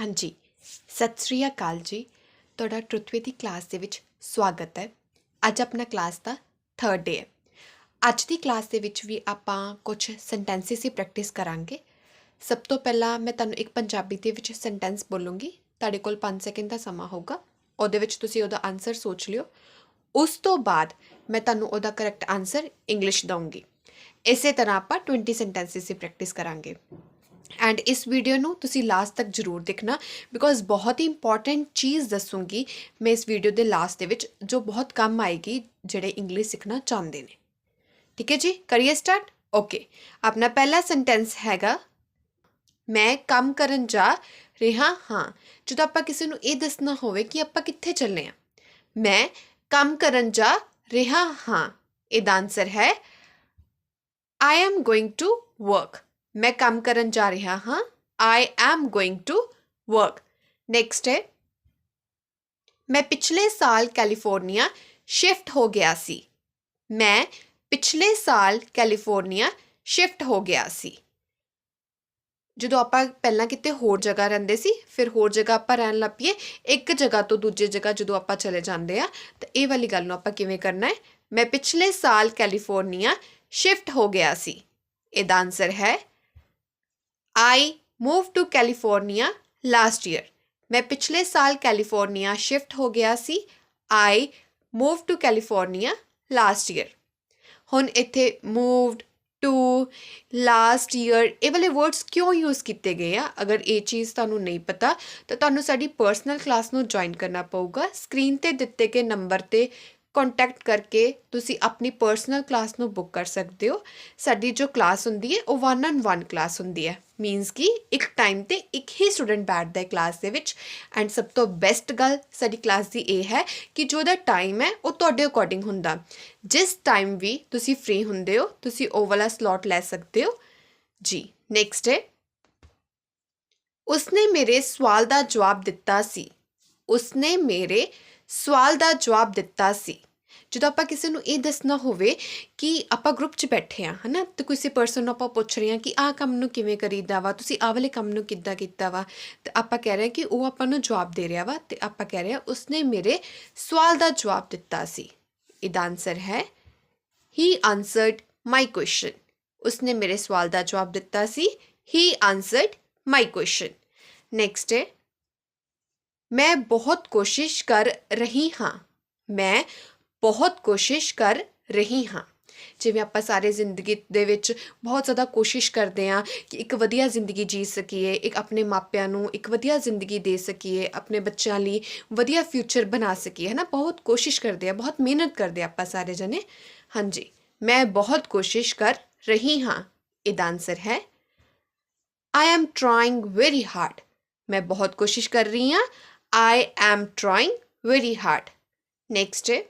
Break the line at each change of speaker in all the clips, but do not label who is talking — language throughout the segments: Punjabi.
ਹਾਂਜੀ। ਸਤਿ ਸ੍ਰੀ ਅਕਾਲ ਜੀ। ਤੁਹਾਡਾ ਟਰੁਥਵੇ ਦੀ ਕਲਾਸ ਦੇ ਵਿੱਚ ਸਵਾਗਤ ਹੈ। ਅੱਜ ਆਪਣਾ ਕਲਾਸ ਦਾ ਥਰਡ ਡੇ ਹੈ। ਅੱਜ ਦੀ ਕਲਾਸ ਦੇ ਵਿੱਚ ਵੀ ਆਪਾਂ ਕੁਝ ਸੈਂਟੈਂਸਿਸ ਹੀ ਪ੍ਰੈਕਟਿਸ ਕਰਾਂਗੇ। ਸਭ ਤੋਂ ਪਹਿਲਾਂ ਮੈਂ ਤੁਹਾਨੂੰ ਇੱਕ ਪੰਜਾਬੀ ਦੇ ਵਿੱਚ ਸੈਂਟੈਂਸ ਬੋਲੂੰਗੀ। ਤੁਹਾਡੇ ਕੋਲ 5 ਸੈਕਿੰਡ ਦਾ ਸਮਾਂ ਹੋਊਗਾ। ਉਹਦੇ ਵਿੱਚ ਤੁਸੀਂ ਉਹਦਾ ਆਨਸਰ ਸੋਚ ਲਿਓ। ਉਸ ਤੋਂ ਬਾਅਦ ਮੈਂ ਤੁਹਾਨੂੰ ਉਹਦਾ ਕਰੈਕਟ ਆਨਸਰ ਇੰਗਲਿਸ਼ ਦਊਂਗੀ। ਇਸੇ ਤਰ੍ਹਾਂ ਆਪਾਂ 20 ਸੈਂਟੈਂਸਿਸ ਦੀ ਪ੍ਰੈਕਟਿਸ ਕਰਾਂਗੇ। ਐਂਡ ਇਸ ਵੀਡੀਓ ਨੂੰ ਤੁਸੀਂ ਲਾਸਟ ਤੱਕ ਜ਼ਰੂਰ ਦੇਖਣਾ ਬਿਕੋਜ਼ ਬਹੁਤ ਹੀ ਇੰਪੋਰਟੈਂਟ ਚੀਜ਼ ਦੱਸੂਗੀ ਮੈਂ ਇਸ ਵੀਡੀਓ ਦੇ ਲਾਸਟ ਦੇ ਵਿੱਚ ਜੋ ਬਹੁਤ ਕੰਮ ਆਏਗੀ, ਜਿਹੜੇ ਇੰਗਲਿਸ਼ ਸਿੱਖਣਾ ਚਾਹੁੰਦੇ ਨੇ। ਠੀਕ ਹੈ ਜੀ? ਕਰੀਏ ਸਟਾਰਟ ਓਕੇ ਆਪਣਾ ਪਹਿਲਾ ਸੈਂਟੈਂਸ ਹੈਗਾ, ਮੈਂ ਕੰਮ ਕਰਨ ਜਾ ਰਿਹਾ ਹਾਂ। ਜਦੋਂ ਆਪਾਂ ਕਿਸੇ ਨੂੰ ਇਹ ਦੱਸਣਾ ਹੋਵੇ ਕਿ ਆਪਾਂ ਕਿੱਥੇ ਚੱਲੇ ਆ ਮੈਂ ਕੰਮ ਕਰਨ ਜਾ ਰਿਹਾ ਹਾਂ। ਇਹਦਾ ਆਨਸਰ ਹੈ I am going to work ਮੈਂ ਕੰਮ ਕਰਨ ਜਾ ਰਿਹਾ ਹਾਂ। I am going to work next ਹੈ। ਮੈਂ ਪਿਛਲੇ ਸਾਲ ਕੈਲੀਫੋਰਨੀਆ ਸ਼ਿਫਟ ਹੋ ਗਿਆ ਸੀ। ਮੈਂ ਪਿਛਲੇ ਸਾਲ ਕੈਲੀਫੋਰਨੀਆ ਸ਼ਿਫਟ ਹੋ ਗਿਆ ਸੀ। ਜਦੋਂ ਆਪਾਂ ਪਹਿਲਾਂ ਕਿਤੇ ਹੋਰ ਜਗ੍ਹਾ ਰਹਿੰਦੇ ਸੀ, ਫਿਰ ਹੋਰ ਜਗ੍ਹਾ ਆਪਾਂ ਰਹਿਣ ਲੱਗ ਪਈਏ। ਇੱਕ ਜਗ੍ਹਾ ਤੋਂ ਦੂਜੀ ਜਗ੍ਹਾ ਜਦੋਂ ਆਪਾਂ ਚਲੇ ਜਾਂਦੇ ਆ, ਤਾਂ ਇਹ ਵਾਲੀ ਗੱਲ ਨੂੰ ਆਪਾਂ ਕਿਵੇਂ ਕਰਨਾ ਹੈ? ਮੈਂ ਪਿਛਲੇ ਸਾਲ ਕੈਲੀਫੋਰਨੀਆ ਸ਼ਿਫਟ ਹੋ ਗਿਆ ਸੀ। ਇਹਦਾ ਆਨਸਰ ਹੈ I move to California last year ਮੈਂ ਪਿਛਲੇ ਸਾਲ ਕੈਲੀਫੋਰਨੀਆ ਸ਼ਿਫਟ ਹੋ ਗਿਆ ਸੀ। I move to California last year ਹੁਣ ਇੱਥੇ ਮੂਵਡ ਟੂ ਲਾਸਟ ਈਅਰ ਇਹ ਵਾਲੇ ਵਰਡਸ ਕਿਉਂ ਯੂਜ਼ ਕੀਤੇ ਗਏ ਆ? ਅਗਰ ਇਹ ਚੀਜ਼ ਤੁਹਾਨੂੰ ਨਹੀਂ ਪਤਾ, ਤਾਂ ਤੁਹਾਨੂੰ ਸਾਡੀ ਪਰਸਨਲ ਕਲਾਸ ਨੂੰ ਜੁਆਇਨ ਕਰਨਾ ਪਊਗਾ। ਸਕਰੀਨ ਤੇ ਦਿੱਤੇ ਗਏ ਨੰਬਰ ਤੇ ਕੰਟੈਕਟ ਕਰਕੇ ਤੁਸੀਂ ਆਪਣੀ ਪਰਸਨਲ ਕਲਾਸ ਨੂੰ ਬੁੱਕ ਕਰ ਸਕਦੇ ਹੋ। ਸਾਡੀ ਜੋ ਕਲਾਸ ਹੁੰਦੀ ਹੈ, ਉਹ ਵਨ ਔਨ ਵਨ ਕਲਾਸ ਹੁੰਦੀ ਹੈ। ਮੀਨਸ ਕਿ ਇੱਕ ਟਾਈਮ ਤੇ ਇੱਕ ਹੀ ਸਟੂਡੈਂਟ ਬੈਠਦਾ ਹੈ ਕਲਾਸ ਦੇ ਵਿੱਚ। ਐਂਡ ਸਭ ਤੋਂ ਬੈਸਟ ਗੱਲ ਸਾਡੀ ਕਲਾਸ ਦੀ ਇਹ ਹੈ ਕਿ ਜੋ ਦਾ ਟਾਈਮ ਹੈ, ਉਹ ਤੁਹਾਡੇ ਅਕੋਰਡਿੰਗ ਹੁੰਦਾ। ਜਿਸ ਟਾਈਮ ਵੀ ਤੁਸੀਂ ਫ੍ਰੀ ਹੁੰਦੇ ਹੋ, ਤੁਸੀਂ ਉਹ ਵਾਲਾ ਸਲੋਟ ਲੈ ਸਕਦੇ ਹੋ। ਜੀ ਨੈਕਸਟ ਹੈ। ਉਸਨੇ ਮੇਰੇ ਸਵਾਲ ਦਾ ਜਵਾਬ ਦਿੱਤਾ ਸੀ। ਉਸਨੇ ਮੇਰੇ ਸਵਾਲ ਦਾ ਜਵਾਬ ਦਿੱਤਾ ਸੀ। ਜਦੋਂ ਆਪਾਂ ਕਿਸੇ ਨੂੰ ਇਹ ਦੱਸਣਾ ਹੋਵੇ ਕਿ ਆਪਾਂ ਗਰੁੱਪ 'ਚ ਬੈਠੇ ਆ ਹਨਾ, ਤੇ ਕਿਸੇ ਪਰਸਨ ਨੂੰ ਆਪਾਂ ਪੁੱਛ ਰਹੇ ਆ ਕਿ ਆਹ ਕੰਮ ਨੂੰ ਕਿਵੇਂ ਕਰੀਦਾ ਵਾ, ਤੁਸੀਂ ਆਹ ਵਾਲੇ ਕੰਮ ਨੂੰ ਕਿੱਦਾਂ ਕੀਤਾ ਵਾ, ਤੇ ਆਪਾਂ ਕਹਿ ਰਹੇ ਕਿ ਉਹ ਆਪਾਂ ਨੂੰ ਜਵਾਬ ਦੇ ਰਿਹਾ ਵਾ, ਤੇ ਆਪਾਂ ਕਹਿ ਰਹੇ ਆ ਉਸਨੇ ਮੇਰੇ ਸਵਾਲ ਦਾ ਜਵਾਬ ਦਿੱਤਾ ਸੀ। ਇਹਦਾ ਆਨਸਰ ਹੈ ਹੀ ਆਨਸਰਡ ਮਾਈ ਕੁਐਸਚਨ ਉਸਨੇ ਮੇਰੇ ਸਵਾਲ ਦਾ ਜਵਾਬ ਦਿੱਤਾ ਸੀ ਹੀ ਆਨਸਰਡ ਮਾਈ ਕੁਐਸਚਨ ਨੈਕਸਟ ਹੈ ਮੈਂ ਬਹੁਤ ਕੋਸ਼ਿਸ਼ ਕਰ ਰਹੀ ਹਾਂ। ਮੈਂ ਬਹੁਤ ਕੋਸ਼ਿਸ਼ ਕਰ ਰਹੀ ਹਾਂ। ਜਿਵੇਂ ਆਪਾਂ ਸਾਰੇ ਜ਼ਿੰਦਗੀ ਦੇ ਵਿੱਚ ਬਹੁਤ ਜ਼ਿਆਦਾ ਕੋਸ਼ਿਸ਼ ਕਰਦੇ ਹਾਂ ਕਿ ਇੱਕ ਵਧੀਆ ਜ਼ਿੰਦਗੀ ਜੀ ਸਕੀਏ, ਇੱਕ ਆਪਣੇ ਮਾਪਿਆਂ ਨੂੰ ਇੱਕ ਵਧੀਆ ਜ਼ਿੰਦਗੀ ਦੇ ਸਕੀਏ, ਆਪਣੇ ਬੱਚਿਆਂ ਲਈ ਵਧੀਆ ਫਿਊਚਰ ਬਣਾ ਸਕੀਏ ਹੈ ਨਾ ਬਹੁਤ ਕੋਸ਼ਿਸ਼ ਕਰਦੇ ਆ ਬਹੁਤ ਮਿਹਨਤ ਕਰਦੇ ਆ ਆਪਾਂ ਸਾਰੇ ਜਣੇ। ਹਾਂਜੀ, ਮੈਂ ਬਹੁਤ ਕੋਸ਼ਿਸ਼ ਕਰ ਰਹੀ ਹਾਂ। ਇਹਦਾ ਆਨਸਰ ਹੈ I am trying very hard ਮੈਂ ਬਹੁਤ ਕੋਸ਼ਿਸ਼ ਕਰ ਰਹੀ ਹਾਂ। I am trying very hard. Next. ਹੈ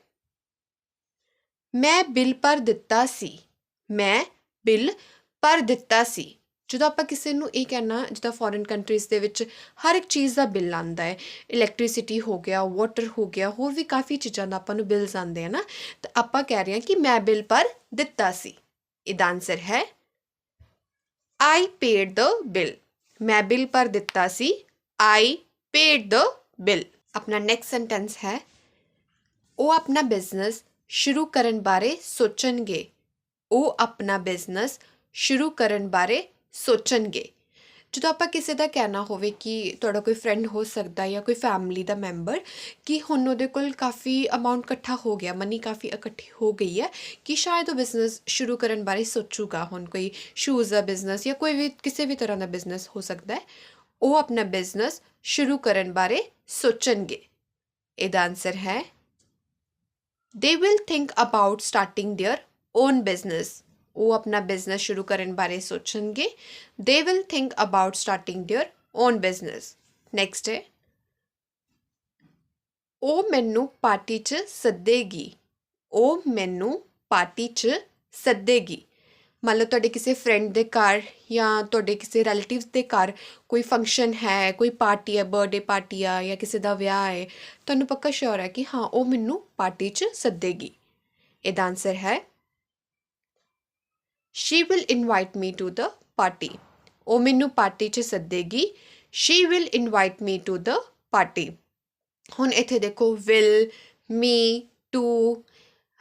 ਮੈਂ ਬਿੱਲ ਭਰ ਦਿੱਤਾ ਸੀ। ਮੈਂ ਬਿੱਲ ਭਰ ਦਿੱਤਾ ਸੀ। ਜਦੋਂ ਆਪਾਂ ਕਿਸੇ ਨੂੰ ਇਹ ਕਹਿਣਾ, ਜਿੱਦਾਂ ਫੋਰਨ ਕੰਟਰੀਜ਼ ਦੇ ਵਿੱਚ ਹਰ ਇੱਕ ਚੀਜ਼ ਦਾ ਬਿੱਲ ਆਂਦਾ ਹੈ ਇਲੈਕਟ੍ਰਿਸਿਟੀ ਹੋ ਗਿਆ ਵਾਟਰ ਹੋ ਗਿਆ, ਹੋਰ ਵੀ ਕਾਫੀ ਚੀਜ਼ਾਂ ਦਾ ਆਪਾਂ ਨੂੰ ਬਿੱਲਸ ਆਂਦੇ ਆ ਨਾ, ਤਾਂ ਆਪਾਂ ਕਹਿ ਰਹੇ ਹਾਂ ਕਿ ਮੈਂ ਬਿੱਲ ਪਰ ਦਿੱਤਾ ਸੀ। ਇਹਦਾ ਆਨਸਰ ਹੈ ਆਈ ਪੇਡ ਦ ਬਿੱਲ ਮੈਂ ਬਿੱਲ ਪਰ ਦਿੱਤਾ ਸੀ। ਆਈ ਪੇਡ ਦ ਬਿੱਲ ਆਪਣਾ ਨੈਕਸਟ ਸੈਂਟੈਂਸ ਹੈ ਉਹ ਆਪਣਾ ਬਿਜ਼ਨਸ ਸ਼ੁਰੂ ਕਰਨ ਬਾਰੇ ਸੋਚਣਗੇ ਉਹ ਆਪਣਾ ਬਿਜ਼ਨਸ ਸ਼ੁਰੂ ਕਰਨ ਬਾਰੇ ਸੋਚਣਗੇ ਜਦੋਂ ਆਪਾਂ ਕਿਸੇ ਦਾ ਕਹਿਣਾ ਹੋਵੇ ਕਿ ਤੁਹਾਡਾ ਕੋਈ ਫਰੈਂਡ ਹੋ ਸਕਦਾ ਜਾਂ ਕੋਈ ਫੈਮਿਲੀ ਦਾ ਮੈਂਬਰ ਕਿ ਹੁਣ ਉਹਦੇ ਕੋਲ ਕਾਫੀ ਅਮਾਉਂਟ ਇਕੱਠਾ ਹੋ ਗਿਆ ਮਨੀ ਕਾਫੀ ਇਕੱਠੀ ਹੋ ਗਈ ਹੈ ਕਿ ਸ਼ਾਇਦ ਉਹ ਬਿਜ਼ਨਸ ਸ਼ੁਰੂ ਕਰਨ ਬਾਰੇ ਸੋਚੂਗਾ ਹੁਣ ਕੋਈ ਸ਼ੂਜ਼ ਦਾ ਬਿਜ਼ਨਸ ਜਾਂ ਕੋਈ ਵੀ ਕਿਸੇ ਵੀ ਤਰ੍ਹਾਂ ਦਾ ਬਿਜ਼ਨਸ ਹੋ ਸਕਦਾ ਹੈ ਉਹ ਆਪਣਾ ਬਿਜ਼ਨਸ ਸ਼ੁਰੂ ਕਰਨ ਬਾਰੇ ਸੋਚਣਗੇ ਇਹਦਾ ਆਨਸਰ ਹੈ they will think about starting their own business ਉਹ ਆਪਣਾ ਬਿਜ਼ਨਸ ਸ਼ੁਰੂ ਕਰਨ ਬਾਰੇ ਸੋਚਣਗੇ they will think about starting their own business next ਹੈ ਉਹ ਮੈਨੂੰ ਪਾਰਟੀ 'ਚ ਸੱਦੇਗੀ ਉਹ ਮੈਨੂੰ ਪਾਰਟੀ 'ਚ ਸੱਦੇਗੀ ਮੰਨ ਲਓ ਤੁਹਾਡੇ ਕਿਸੇ ਫਰੈਂਡ ਦੇ ਘਰ ਜਾਂ ਤੁਹਾਡੇ ਕਿਸੇ ਰਿਲੇਟਿਵਸ ਦੇ ਘਰ ਕੋਈ ਫੰਕਸ਼ਨ ਹੈ, ਕੋਈ ਪਾਰਟੀ ਹੈ ਬਰਥਡੇ ਪਾਰਟੀ ਆ ਜਾਂ ਕਿਸੇ ਦਾ ਵਿਆਹ ਹੈ, ਤੁਹਾਨੂੰ ਪੱਕਾ ਸ਼ੋਰ ਹੈ ਕਿ ਹਾਂ, ਉਹ ਮੈਨੂੰ ਪਾਰਟੀ 'ਚ ਸੱਦੇਗੀ। ਇਹਦਾ ਆਨਸਰ ਹੈ she will invite me to the party ਉਹ ਮੈਨੂੰ ਪਾਰਟੀ 'ਚ ਸੱਦੇਗੀ she will invite me to the party ਹੁਣ ਇੱਥੇ ਦੇਖੋ ਵਿਲ ਮੀ ਟੂ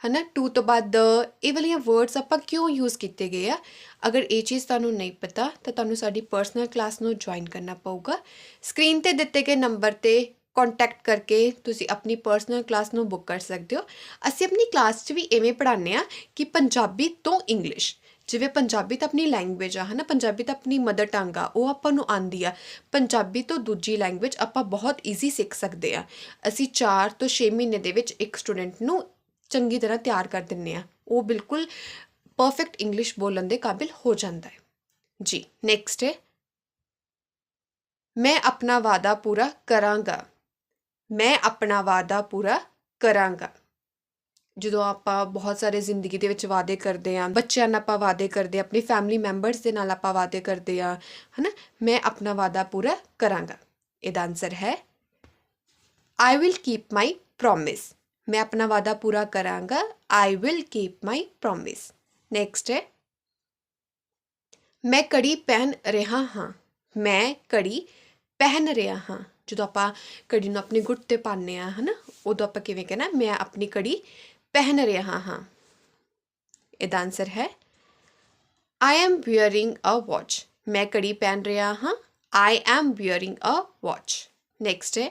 ਹਨਾ? ਟੂ ਤੋਂ ਬਾਅਦ ਦ ਇਹ ਵਾਲੀਆਂ ਵਰਡਸ ਆਪਾਂ ਕਿਉਂ ਯੂਜ਼ ਕੀਤੇ ਗਏ ਆ? ਅਗਰ ਇਹ ਚੀਜ਼ ਤੁਹਾਨੂੰ ਨਹੀਂ ਪਤਾ, ਤਾਂ ਤੁਹਾਨੂੰ ਸਾਡੀ ਪਰਸਨਲ ਕਲਾਸ ਨੂੰ ਜੁਆਇਨ ਕਰਨਾ ਪਊਗਾ। ਸਕਰੀਨ ਤੇ ਦਿੱਤੇ ਗਏ ਨੰਬਰ ਤੇ ਕੰਟੈਕਟ ਕਰਕੇ ਤੁਸੀਂ ਆਪਣੀ ਪਰਸਨਲ ਕਲਾਸ ਨੂੰ ਬੁੱਕ ਕਰ ਸਕਦੇ ਹੋ। ਅਸੀਂ ਆਪਣੀ ਕਲਾਸ 'ਚ ਵੀ ਐਵੇਂ ਪੜ੍ਹਾਉਂਦੇ ਆ ਕਿ ਪੰਜਾਬੀ ਤੋਂ ਇੰਗਲਿਸ਼ ਜਿਵੇਂ ਪੰਜਾਬੀ ਤਾਂ ਆਪਣੀ ਲੈਂਗੁਏਜ ਆ, ਹਨਾ? ਪੰਜਾਬੀ ਤਾਂ ਆਪਣੀ ਮਦਰ ਟੰਗ ਆ, ਉਹ ਆਪਾਂ ਨੂੰ ਆਂਦੀ ਆ। ਪੰਜਾਬੀ ਤੋਂ ਦੂਜੀ ਲੈਂਗੁਏਜ ਆਪਾਂ ਬਹੁਤ ਈਜ਼ੀ ਸਿੱਖ ਸਕਦੇ ਆ ਅਸੀਂ 4 ਤੋਂ 6 ਮਹੀਨੇ ਦੇ ਵਿੱਚ ਇੱਕ ਸਟੂਡੈਂਟ ਨੂੰ ਚੰਗੀ ਤਰ੍ਹਾਂ ਤਿਆਰ ਕਰ ਦਿੰਨੇ ਆ। ਉਹ ਬਿਲਕੁਲ ਪਰਫੈਕਟ ਇੰਗਲਿਸ਼ ਬੋਲਣ ਦੇ ਕਾਬਿਲ ਹੋ ਜਾਂਦਾ ਹੈ। ਜੀ ਨੈਕਸਟ ਹੈ। ਮੈਂ ਆਪਣਾ ਵਾਅਦਾ ਪੂਰਾ ਕਰਾਂਗਾ। ਮੈਂ ਆਪਣਾ ਵਾਅਦਾ ਪੂਰਾ ਕਰਾਂਗਾ। ਜਦੋਂ ਆਪਾਂ ਬਹੁਤ ਸਾਰੇ ਜ਼ਿੰਦਗੀ ਦੇ ਵਿੱਚ ਵਾਅਦੇ ਕਰਦੇ ਆ ਬੱਚਿਆਂ ਨਾਲ ਆਪਾਂ ਵਾਅਦੇ ਕਰਦੇ ਆ ਆਪਣੀ ਫੈਮਿਲੀ ਮੈਂਬਰਸ ਦੇ ਨਾਲ ਆਪਾਂ ਵਾਅਦੇ ਕਰਦੇ ਆ ਹਨਾ? ਮੈਂ ਆਪਣਾ ਵਾਅਦਾ ਪੂਰਾ ਕਰਾਂਗਾ। ਇਹਦਾ ਆਨਸਰ ਹੈ I will keep my promise ਮੈਂ ਆਪਣਾ ਵਾਅਦਾ ਪੂਰਾ ਕਰਾਂਗਾ I will keep my promise next ਹੈ ਮੈਂ ਕੜੀ ਪਹਿਨ ਰਿਹਾ ਹਾਂ ਮੈਂ ਕੜੀ ਪਹਿਨ ਰਿਹਾ ਹਾਂ ਜਦੋਂ ਆਪਾਂ ਕੜੀ ਨੂੰ ਆਪਣੇ ਗੁੱਟ ਤੇ ਪਾਉਂਦੇ ਆ ਹਨਾ ਉਦੋਂ ਆਪਾਂ ਕਿਵੇਂ ਕਹਿਣਾ ਮੈਂ ਆਪਣੀ ਕੜੀ ਪਹਿਨ ਰਿਹਾ ਹਾਂ ਇਹਦਾ ਆਨਸਰ ਹੈ I am wearing a watch ਮੈਂ ਕੜੀ ਪਹਿਨ ਰਿਹਾ ਹਾਂ I am wearing a watch next ਹੈ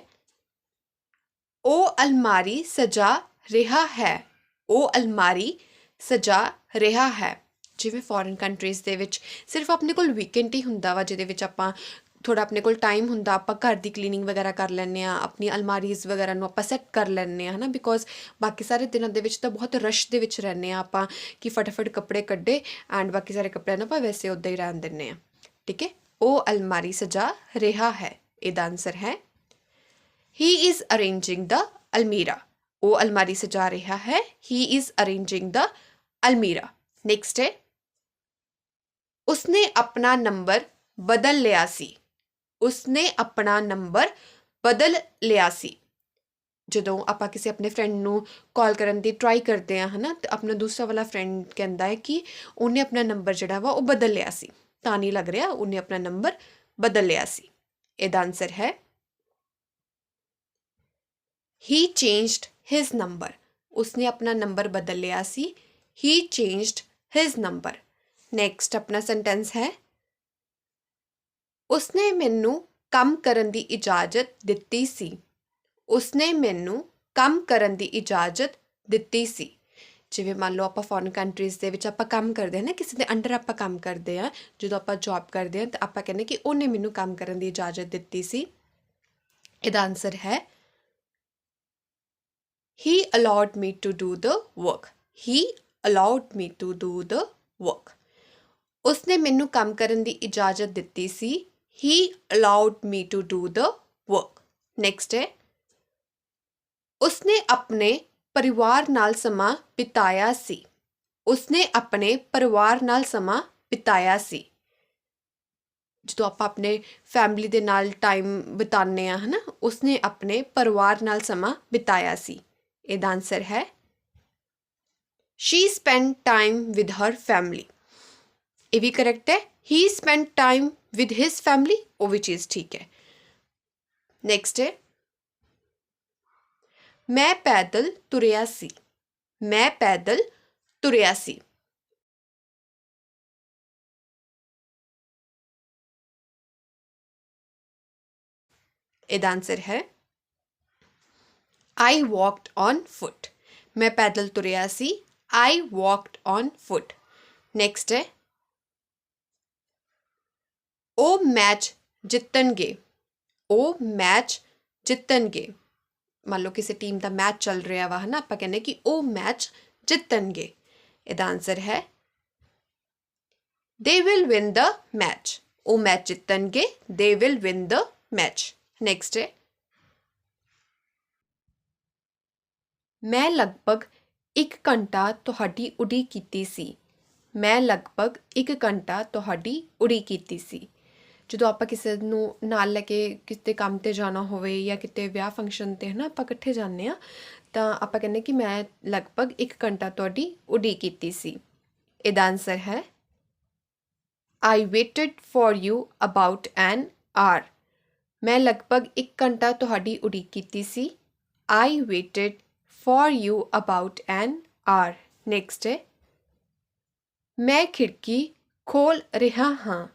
ਉਹ ਅਲਮਾਰੀ ਸਜਾ ਰਿਹਾ ਹੈ। ਉਹ ਅਲਮਾਰੀ ਸਜਾ ਰਿਹਾ ਹੈ। ਜਿਵੇਂ ਫੋਰਨ ਕੰਟਰੀਜ਼ ਦੇ ਵਿੱਚ ਸਿਰਫ ਆਪਣੇ ਕੋਲ ਵੀਕਐਂਡ ਹੀ ਹੁੰਦਾ ਵਾ, ਜਿਹਦੇ ਵਿੱਚ ਆਪਾਂ ਥੋੜਾ ਆਪਣੇ ਕੋਲ ਟਾਈਮ ਹੁੰਦਾ, ਆਪਾਂ ਘਰ ਦੀ ਕਲੀਨਿੰਗ ਵਗੈਰਾ ਕਰ ਲੈਂਦੇ ਆ ਆਪਣੀ ਅਲਮਾਰੀਜ਼ ਵਗੈਰਾ ਨੂੰ ਆਪਾਂ ਸੈੱਟ ਕਰ ਲੈਂਦੇ ਆ ਹਨਾ? ਬਿਕੋਜ਼ ਬਾਕੀ ਸਾਰੇ ਦਿਨਾਂ ਦੇ ਵਿੱਚ ਤਾਂ ਬਹੁਤ ਰਸ਼ ਦੇ ਵਿੱਚ ਰਹਿੰਦੇ ਆ ਆਪਾਂ ਕਿ ਫਟਾਫਟ ਕੱਪੜੇ ਕੱਢੇ ਐਂਡ ਬਾਕੀ ਸਾਰੇ ਕੱਪੜਿਆਂ ਨੂੰ ਆਪਾਂ ਵੈਸੇ ਉਦਾਂ ਹੀ ਰਹਿਣ ਦਿੰਨੇ ਆ ਠੀਕ ਹੈ? ਉਹ ਅਲਮਾਰੀ ਸਜਾ ਰਿਹਾ ਹੈ। ਇਹਦਾ ਆਨਸਰ ਹੈ ਹੀ ਇਜ਼ ਅਰੇਂਜਿੰਗ ਦਾ ਅਲਮੀਰਾ ਉਹ ਅਲਮਾਰੀ ਸਜਾ ਰਿਹਾ ਹੈ he is ਅਰੇਂਜਿੰਗ the almirah next ਹੈ ਉਸਨੇ ਆਪਣਾ ਨੰਬਰ ਬਦਲ ਲਿਆ ਸੀ ਉਸਨੇ ਆਪਣਾ ਨੰਬਰ ਬਦਲ ਲਿਆ ਸੀ ਜਦੋਂ ਆਪਾਂ ਕਿਸੇ ਆਪਣੇ ਫਰੈਂਡ ਨੂੰ ਕਾਲ ਕਰਨ ਦੀ ਟਰਾਈ ਕਰਦੇ ਆ ਹਨਾ ਤੇ ਆਪਣਾ ਦੂਸਰਾ ਵਾਲਾ ਫਰੈਂਡ ਕਹਿੰਦਾ ਹੈ ਕਿ ਉਹਨੇ ਆਪਣਾ ਨੰਬਰ ਜਿਹੜਾ ਵਾ ਉਹ ਬਦਲ ਲਿਆ ਸੀ ਤਾਂ ਨਹੀਂ ਲੱਗ ਰਿਹਾ ਉਹਨੇ ਆਪਣਾ ਨੰਬਰ ਬਦਲ ਲਿਆ ਸੀ ਇਹਦਾ ਆਨਸਰ ਹੈ ਹੀ ਚੇਂਜਡ ਹਿਸ ਨੰਬਰ ਉਸਨੇ ਆਪਣਾ ਨੰਬਰ ਬਦਲ ਲਿਆ ਸੀ he changed his number next ਆਪਣਾ ਸੈਂਟੈਂਸ ਹੈ ਉਸਨੇ ਮੈਨੂੰ ਕੰਮ ਕਰਨ ਦੀ ਇਜਾਜ਼ਤ ਦਿੱਤੀ ਸੀ ਉਸਨੇ ਮੈਨੂੰ ਕੰਮ ਕਰਨ ਦੀ ਇਜਾਜ਼ਤ ਦਿੱਤੀ ਸੀ ਜਿਵੇਂ ਮੰਨ ਲਓ ਆਪਾਂ ਫੋਰਨ ਕੰਟਰੀਜ਼ ਦੇ ਵਿੱਚ ਆਪਾਂ ਕੰਮ ਕਰਦੇ ਹਾਂ ਨਾ ਕਿਸੇ ਦੇ ਅੰਡਰ ਆਪਾਂ ਕੰਮ ਕਰਦੇ ਹਾਂ ਜਦੋਂ ਆਪਾਂ ਜੌਬ ਕਰਦੇ ਹਾਂ ਤਾਂ ਆਪਾਂ ਕਹਿੰਦੇ ਕਿ ਉਹਨੇ ਮੈਨੂੰ ਕੰਮ ਕਰਨ ਦੀ ਇਜਾਜ਼ਤ ਦਿੱਤੀ ਸੀ ਇਹਦਾ ਆਨਸਰ ਹੈ he allowed me to do the work. He allowed me to do the work. ਉਸਨੇ ਮੈਨੂੰ ਕੰਮ ਕਰਨ ਦੀ ਇਜਾਜ਼ਤ ਦਿੱਤੀ ਸੀ। ਹੀ allowed me to do the work next ਹੈ। ਉਸਨੇ ਆਪਣੇ ਪਰਿਵਾਰ ਨਾਲ ਸਮਾਂ ਬਿਤਾਇਆ ਸੀ। ਉਸਨੇ ਆਪਣੇ ਪਰਿਵਾਰ ਨਾਲ ਸਮਾਂ ਬਿਤਾਇਆ ਸੀ। ਜਦੋਂ ਆਪਾਂ ਆਪਣੇ ਫੈਮਿਲੀ ਦੇ ਨਾਲ ਟਾਈਮ ਬਿਤਾਉਂਦੇ ਆ ਹਨਾ, ਉਸਨੇ ਆਪਣੇ ਪਰਿਵਾਰ ਨਾਲ ਸਮਾਂ ਬਿਤਾਇਆ ਸੀ। ਇਹਦਾ ਆਨਸਰ ਹੈ she spend time with her family ਇਹ ਵੀ ਕਰੈਕਟ ਹੈ he spend time with his family ਉਹ ਵੀ ਚੀਜ਼ ਠੀਕ ਹੈ ਨੈਕਸਟ ਹੈ ਮੈਂ ਪੈਦਲ ਤੁਰਿਆ ਸੀ ਮੈਂ ਪੈਦਲ ਤੁਰਿਆ ਸੀ ਇਹਦਾ ਆਨਸਰ ਹੈ I walked on foot. ਮੈਂ ਪੈਦਲ ਤੁਰਿਆ ਸੀ I walked on foot. Next ਹੈ ਉਹ ਮੈਚ ਜਿੱਤਣਗੇ ਉਹ ਮੈਚ ਜਿੱਤਣਗੇ ਮੰਨ ਲਓ ਕਿਸੇ ਟੀਮ ਦਾ ਮੈਚ ਚੱਲ ਰਿਹਾ ਵਾ ਹਨਾ ਆਪਾਂ ਕਹਿੰਦੇ ਕਿ ਉਹ ਮੈਚ ਜਿੱਤਣਗੇ ਇਹਦਾ ਆਨਸਰ ਹੈ they will win the match. ਉਹ ਮੈਚ ਜਿੱਤਣਗੇ they will win the match. Next ਹੈ ਮੈਂ ਲਗਭਗ ਇੱਕ ਘੰਟਾ ਤੁਹਾਡੀ ਉਡੀਕ ਕੀਤੀ ਸੀ। ਮੈਂ ਲਗਭਗ ਇੱਕ ਘੰਟਾ ਤੁਹਾਡੀ ਉਡੀਕ ਕੀਤੀ ਸੀ। ਜਦੋਂ ਆਪਾਂ ਕਿਸੇ ਨੂੰ ਨਾਲ ਲੈ ਕੇ ਕਿਤੇ ਕੰਮ ਤੇ ਜਾਣਾ ਹੋਵੇ ਜਾਂ ਕਿਤੇ ਵਿਆਹ ਫੰਕਸ਼ਨ ਤੇ, ਹਨਾ, ਆਪਾਂ ਇਕੱਠੇ ਜਾਂਦੇ ਆ ਤਾਂ ਆਪਾਂ ਕਹਿੰਦੇ ਕਿ ਮੈਂ ਲਗਭਗ 1 ਘੰਟਾ ਤੁਹਾਡੀ ਉਡੀਕ ਕੀਤੀ ਸੀ। ਇਹਦਾ ਆਨਸਰ ਹੈ I waited for you about an hour ਮੈਂ ਲਗਭਗ 1 ਘੰਟਾ ਤੁਹਾਡੀ ਉਡੀਕ ਕੀਤੀ ਸੀ। I waited for you about an hour next ਹੈ ਮੈਂ ਖਿੜਕੀ ਖੋਲ ਰਿਹਾ ਹਾਂ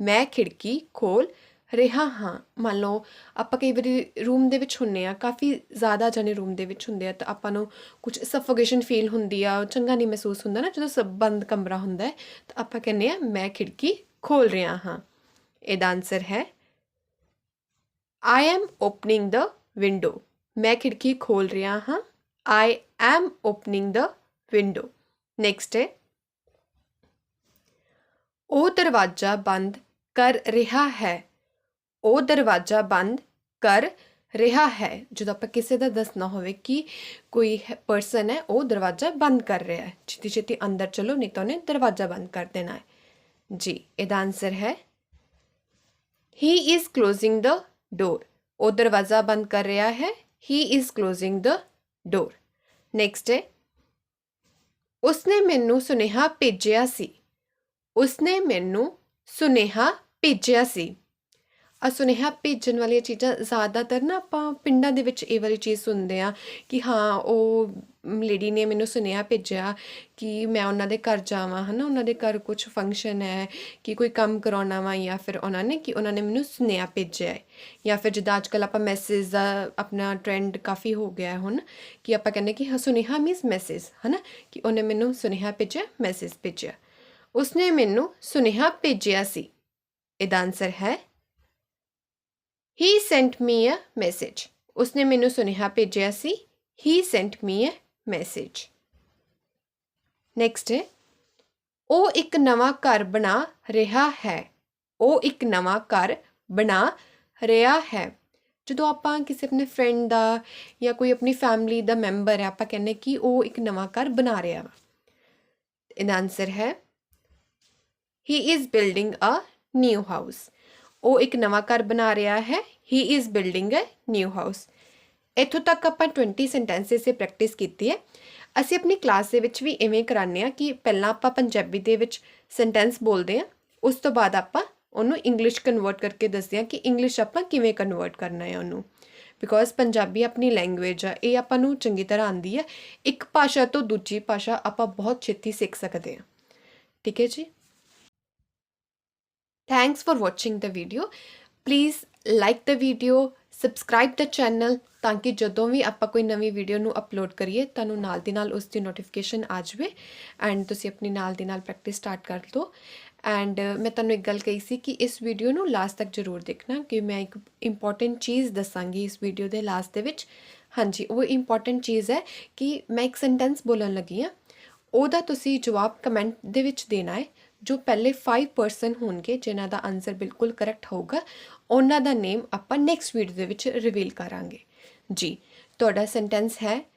ਮੈਂ ਖਿੜਕੀ ਖੋਲ ਰਿਹਾ ਹਾਂ ਮੰਨ ਲਓ ਆਪਾਂ ਕਈ ਵਾਰੀ ਰੂਮ ਦੇ ਵਿੱਚ ਹੁੰਨੇ ਆ ਕਾਫੀ ਜ਼ਿਆਦਾ ਜਣੇ ਰੂਮ ਦੇ ਵਿੱਚ ਹੁੰਦੇ ਆ ਤਾਂ ਆਪਾਂ ਨੂੰ ਕੁਝ ਸਫੋਕੇਸ਼ਨ ਫੀਲ ਹੁੰਦੀ ਆ ਚੰਗਾ ਨਹੀਂ ਮਹਿਸੂਸ ਹੁੰਦਾ ਨਾ ਜਦੋਂ ਸਭ ਬੰਦ ਕਮਰਾ ਹੁੰਦਾ ਹੈ ਤਾਂ ਆਪਾਂ ਕਹਿੰਦੇ ਆ ਮੈਂ ਖਿੜਕੀ ਖੋਲ ਰਿਹਾ ਹਾਂ ਇਹਦਾ ਆਨਸਰ ਹੈ I am opening the window ਮੈਂ ਖਿੜਕੀ ਖੋਲ ਰਿਹਾ ਹਾਂ I am opening the window next ਹੈ ਉਹ ਦਰਵਾਜ਼ਾ ਬੰਦ ਕਰ ਰਿਹਾ ਹੈ ਉਹ ਦਰਵਾਜ਼ਾ ਬੰਦ ਕਰ ਰਿਹਾ ਹੈ ਜਦੋਂ ਆਪਾਂ ਕਿਸੇ ਦਾ ਦੱਸਣਾ ਹੋਵੇ ਕਿ ਕੋਈ ਪਰਸਨ ਹੈ ਉਹ ਦਰਵਾਜ਼ਾ ਬੰਦ ਕਰ ਰਿਹਾ ਹੈ ਛੇਤੀ ਛੇਤੀ ਅੰਦਰ ਚਲੋ ਨਹੀਂ ਤਾਂ ਉਹਨੇ ਦਰਵਾਜ਼ਾ ਬੰਦ ਕਰ ਦੇਣਾ ਹੈ ਜੀ ਇਹਦਾ ਆਨਸਰ ਹੈ ਹੀ ਇਜ਼ ਕਲੋਜ਼ਿੰਗ ਦ ਡੋਰ ਉਹ ਦਰਵਾਜ਼ਾ ਬੰਦ ਕਰ ਰਿਹਾ ਹੈ he is closing the door next ਹੈ ਉਸਨੇ ਮੈਨੂੰ ਸੁਨੇਹਾ ਭੇਜਿਆ ਸੀ। ਉਸਨੇ ਮੈਨੂੰ ਸੁਨੇਹਾ ਭੇਜਿਆ ਸੀ। ਆ ਸੁਨੇਹਾ ਭੇਜਣ ਵਾਲੀਆਂ ਚੀਜ਼ਾਂ ਜ਼ਿਆਦਾਤਰ ਨਾ ਆਪਾਂ ਪਿੰਡਾਂ ਦੇ ਵਿੱਚ ਇਹ ਵਾਲੀ ਚੀਜ਼ ਸੁਣਦੇ ਆ ਕਿ ਹਾਂ, ਉਹ ਲੇਡੀ ਨੇ ਮੈਨੂੰ ਸੁਨੇਹਾ ਭੇਜਿਆ ਕਿ ਮੈਂ ਉਹਨਾਂ ਦੇ ਘਰ ਜਾਵਾਂ, ਹਨਾ? ਉਹਨਾਂ ਦੇ ਘਰ ਕੁਝ ਫੰਕਸ਼ਨ ਹੈ ਕਿ ਕੋਈ ਕੰਮ ਕਰਾਉਣਾ ਵਾ ਜਾਂ ਫਿਰ ਉਹਨਾਂ ਨੇ ਕਿ ਉਹਨਾਂ ਨੇ ਮੈਨੂੰ ਸੁਨੇਹਾ ਭੇਜਿਆ ਹੈ। ਜਾਂ ਫਿਰ ਜਿੱਦਾਂ ਅੱਜ ਕੱਲ ਆਪਾਂ ਮੈਸੇਜ ਦਾ ਆਪਣਾ ਟ੍ਰੈਂਡ ਕਾਫੀ ਹੋ ਗਿਆ ਹੈ ਹੁਣ ਕਿ ਆਪਾਂ ਕਹਿੰਦੇ ਕਿ ਸੁਨੇਹਾ ਮੀਨਸ ਮੈਸੇਜ ਹਨਾ? ਕਿ ਉਹਨੇ ਮੈਨੂੰ ਸੁਨੇਹਾ ਭੇਜਿਆ ਮੈਸੇਜ ਭੇਜਿਆ। ਉਸਨੇ ਮੈਨੂੰ ਸੁਨੇਹਾ ਭੇਜਿਆ ਸੀ। ਇਹਦਾ ਆਨਸਰ ਹੈ ਹੀ ਸੈਂਟ ਮੀ ਅ ਮੈਸੇਜ ਉਸਨੇ ਮੈਨੂੰ ਸੁਨੇਹਾ ਭੇਜਿਆ ਸੀ he sent me a message next ਹੈ ਉਹ ਇੱਕ ਨਵਾਂ ਘਰ ਬਣਾ ਰਿਹਾ ਹੈ ਉਹ ਇੱਕ ਨਵਾਂ ਘਰ ਬਣਾ ਰਿਹਾ ਹੈ ਜਦੋਂ ਆਪਾਂ ਕਿਸੇ ਆਪਣੇ ਫਰੈਂਡ ਦਾ ਜਾਂ ਕੋਈ ਆਪਣੀ ਫੈਮਿਲੀ ਦਾ ਮੈਂਬਰ ਹੈ ਆਪਾਂ ਕਹਿੰਦੇ ਕਿ ਉਹ ਇੱਕ ਨਵਾਂ ਘਰ ਬਣਾ ਰਿਹਾ ਵਾ ਇਹਦਾ ਆਨਸਰ ਹੈ he is building a new house ਉਹ ਇੱਕ ਨਵਾਂ ਘਰ ਬਣਾ ਰਿਹਾ ਹੈ he is building a new house ਇੱਥੋਂ ਤੱਕ ਆਪਾਂ 20 ਸੈਂਟੈਂਸਸ ਤੇ ਪ੍ਰੈਕਟਿਸ ਕੀਤੀ ਹੈ। ਅਸੀਂ ਆਪਣੀ ਕਲਾਸ ਦੇ ਵਿੱਚ ਵੀ ਇਵੇਂ ਕਰਾਉਂਦੇ ਆ ਕਿ ਪਹਿਲਾਂ ਆਪਾਂ ਪੰਜਾਬੀ ਦੇ ਵਿੱਚ ਸੈਂਟੈਂਸ ਬੋਲਦੇ ਆ ਉਸ ਤੋਂ ਬਾਅਦ ਆਪਾਂ ਉਹਨੂੰ ਇੰਗਲਿਸ਼ ਕਨਵਰਟ ਕਰਕੇ ਦੱਸਦੇ ਆ ਕਿ ਇੰਗਲਿਸ਼ ਆਪਾਂ ਕਿਵੇਂ ਕਨਵਰਟ ਕਰਨਾ ਹੈ ਉਹਨੂੰ। ਬਿਕੋਜ਼ ਪੰਜਾਬੀ ਆਪਣੀ ਲੈਂਗੁਏਜ ਆ, ਇਹ ਆਪਾਂ ਨੂੰ ਚੰਗੀ ਤਰ੍ਹਾਂ ਆਂਦੀ ਹੈ। ਇੱਕ ਭਾਸ਼ਾ ਤੋਂ ਦੂਜੀ ਭਾਸ਼ਾ ਆਪਾਂ ਬਹੁਤ ਛੇਤੀ ਸਿੱਖ ਸਕਦੇ ਆ ਠੀਕ ਹੈ ਜੀ? Thanks for watching the video please like the video subscribe the channel ਤਾਂ ਕਿ ਜਦੋਂ ਵੀ ਆਪਾਂ ਕੋਈ ਨਵੀਂ ਵੀਡੀਓ ਨੂੰ ਅਪਲੋਡ ਕਰੀਏ, ਤੁਹਾਨੂੰ ਨਾਲ ਦੀ ਨਾਲ ਉਸ ਦੀ ਨੋਟੀਫਿਕੇਸ਼ਨ ਆ ਜਾਵੇ ਐਂਡ ਤੁਸੀਂ ਆਪਣੀ ਨਾਲ ਦੀ ਨਾਲ ਪ੍ਰੈਕਟਿਸ ਸਟਾਰਟ ਕਰ ਲਓ। ਐਂਡ ਮੈਂ ਤੁਹਾਨੂੰ ਇੱਕ ਗੱਲ ਕਹੀ ਸੀ ਕਿ ਇਸ ਵੀਡੀਓ ਨੂੰ ਲਾਸਟ ਤੱਕ ਜ਼ਰੂਰ ਦੇਖਣਾ ਕਿ ਮੈਂ ਇੱਕ ਇੰਪੋਰਟੈਂਟ ਚੀਜ਼ ਦੱਸਾਂਗੀ ਇਸ ਵੀਡੀਓ ਦੇ ਲਾਸਟ ਦੇ ਵਿੱਚ। ਹਾਂਜੀ, ਉਹ ਇੰਪੋਰਟੈਂਟ ਚੀਜ਼ ਹੈ ਕਿ ਮੈਂ ਇੱਕ ਸੈਂਟੈਂਸ ਬੋਲਣ ਲੱਗੀ ਆ ਉਹਦਾ ਤੁਸੀਂ ਜਵਾਬ ਕਮੈਂਟ ਦੇ ਵਿੱਚ ਦੇਣਾ ਹੈ। ਜੋ ਪਹਿਲੇ 5 ਪਰਸਨ ਹੋਣਗੇ, ਜਿਨ੍ਹਾਂ ਦਾ ਆਨਸਰ ਬਿਲਕੁਲ ਕਰੈਕਟ ਹੋਊਗਾ, ਉਹਨਾਂ ਦਾ ਨੇਮ ਆਪਾਂ ਨੈਕਸਟ ਵੀਡੀਓ ਦੇ ਵਿੱਚ ਰਿਵੀਲ ਕਰਾਂਗੇ। ਜੀ, ਤੁਹਾਡਾ ਸੈਂਟੈਂਸ ਹੈ,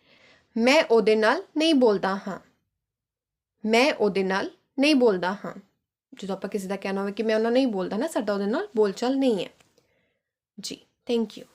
ਮੈਂ ਉਹਦੇ ਨਾਲ ਨਹੀਂ ਬੋਲਦਾ ਹਾਂ। ਮੈਂ ਉਹਦੇ ਨਾਲ ਨਹੀਂ ਬੋਲਦਾ ਹਾਂ। ਜਦੋਂ ਆਪਾਂ ਕਿਸੇ ਦਾ ਕਹਿਣਾ ਹੋਵੇ ਕਿ ਮੈਂ ਉਹਨਾਂ ਨਹੀਂ ਬੋਲਦਾ ਨਾ, ਸਾਡਾ ਉਹਦੇ ਨਾਲ ਬੋਲਚਾਲ ਨਹੀਂ ਹੈ। ਜੀ ਥੈਂਕ ਯੂ